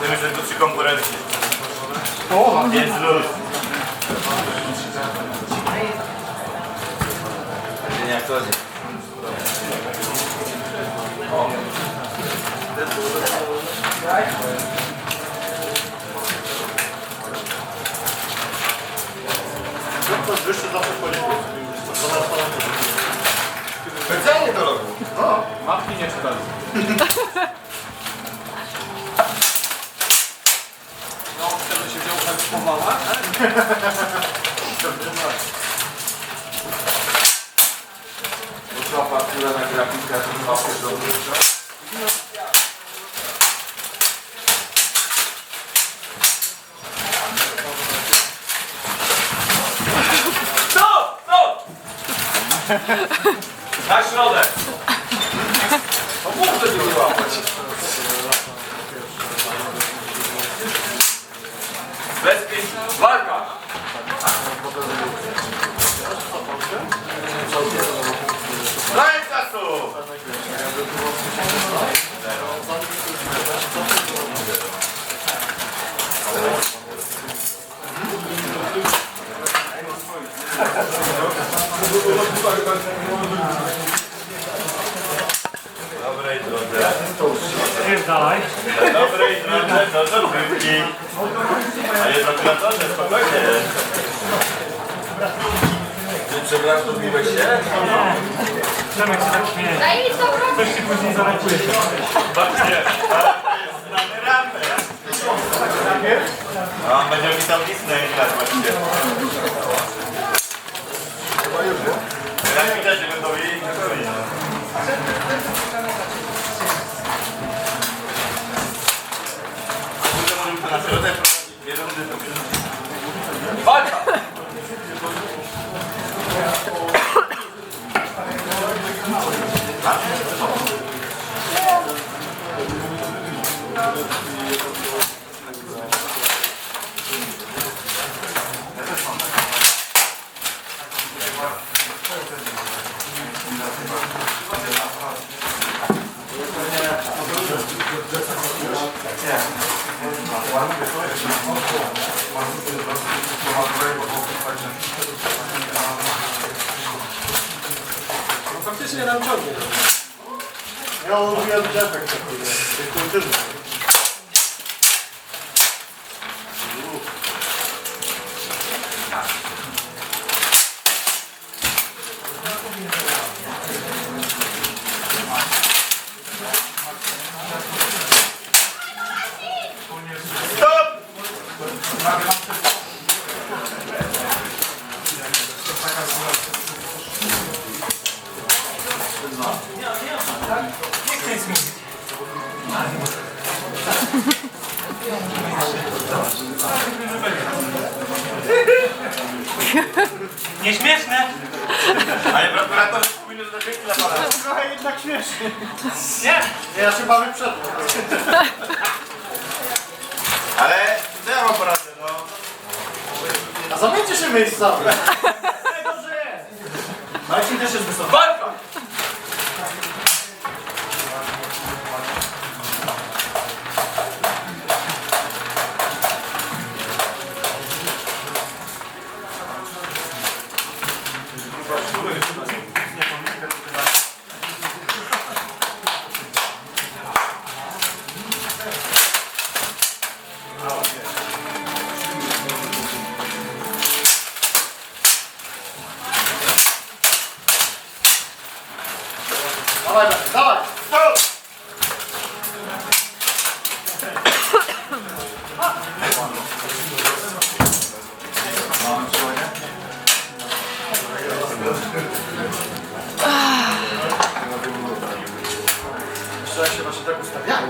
Myślę, że to przy konkurencji. O, Więc luz. Nie jak to jest. to wyższy zawsze. Specjalnie to robił. Matki nie czytali. Kafa var. Köprüm var. Bu kapattılarına grafik kartını kapatıyor olursa. Stop! Stop! Kaç lira oldu? Tamam mı da diyor bu Spierdalaj. Dobrej drodze do dogrywki. Panie prokuratorze, spokojnie. Ty przepraszam, dobiłeś się? Przemek się tak śmieje. Daj mi to Coś ci później to jest znany raper. A on będzie mi tam listę teraz właściwie. Jak widać, że gotowi, gotowi. no. Kurde, możemy to na środek prowadzić. Dwie rundy to już. Walka! No faktycznie nam ciągnie. Ja lubię efekt taki, kultywny. Nieśmieszne. Panie prokuratorze, powinno do dogrywki dla pana. Trochę jednak śmiesznie. Nie. Ja się bawię przed Ale co ja mam poradzę, no? A zamieńcie się miejscami. Dobrze jest. Marcin też jest wysoki. Dawaj, dawaj. Że się właśnie tak ustawiają.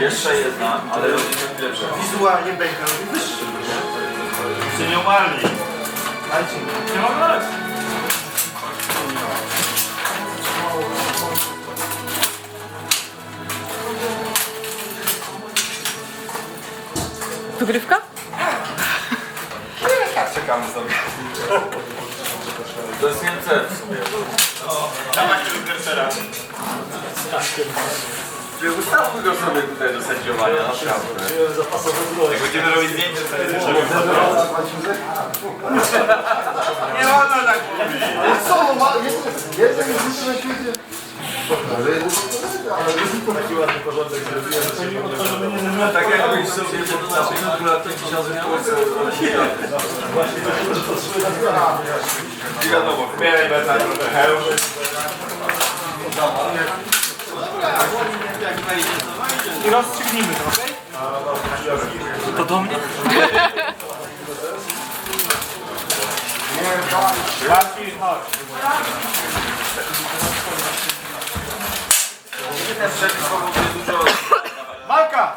Jeszcze jedna, ale robimy lepsza. Wizualnie bejka robi wyższy. Się nie umarli. Marcin. Nie mam racji. Dogrywka? Tak, czekamy sobie. To jest Niemce w sumie. Dawajcie już Gerszera. Ustawmy go sobie tutaj do sędziowania, naprawdę. Zapasowy zbroj. Jak będziemy robić zdjęcie, to będzie Nie wolno tak mówić. Co, jest, jest najbliższy na świecie. Ale Taki ładny porządek zrobiłem. Tak jakbyś sobie do naszej kalkulacji tysiąc I wiadomo, wbieraj bez na trochę hełm. I rozstrzygnijmy to, okej? To do mnie? Marcin, chodź. Ten przepis powoduje dużo... Walka!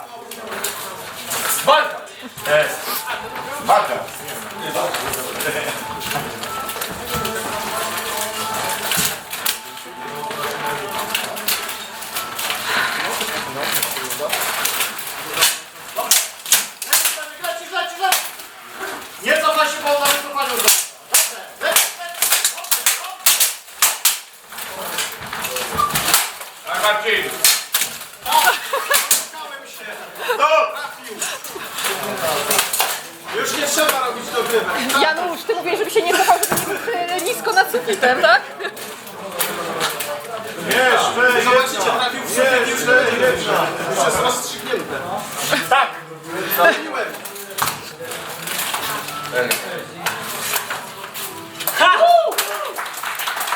Walka! Jest. Walka! Lecisz, Już nie trzeba robić dogrywek. Janusz, ty mówisz, żeby się nie cofał, żeby nie był e, nisko nad sufitem, tak? Jeszcze, Zobaczycie,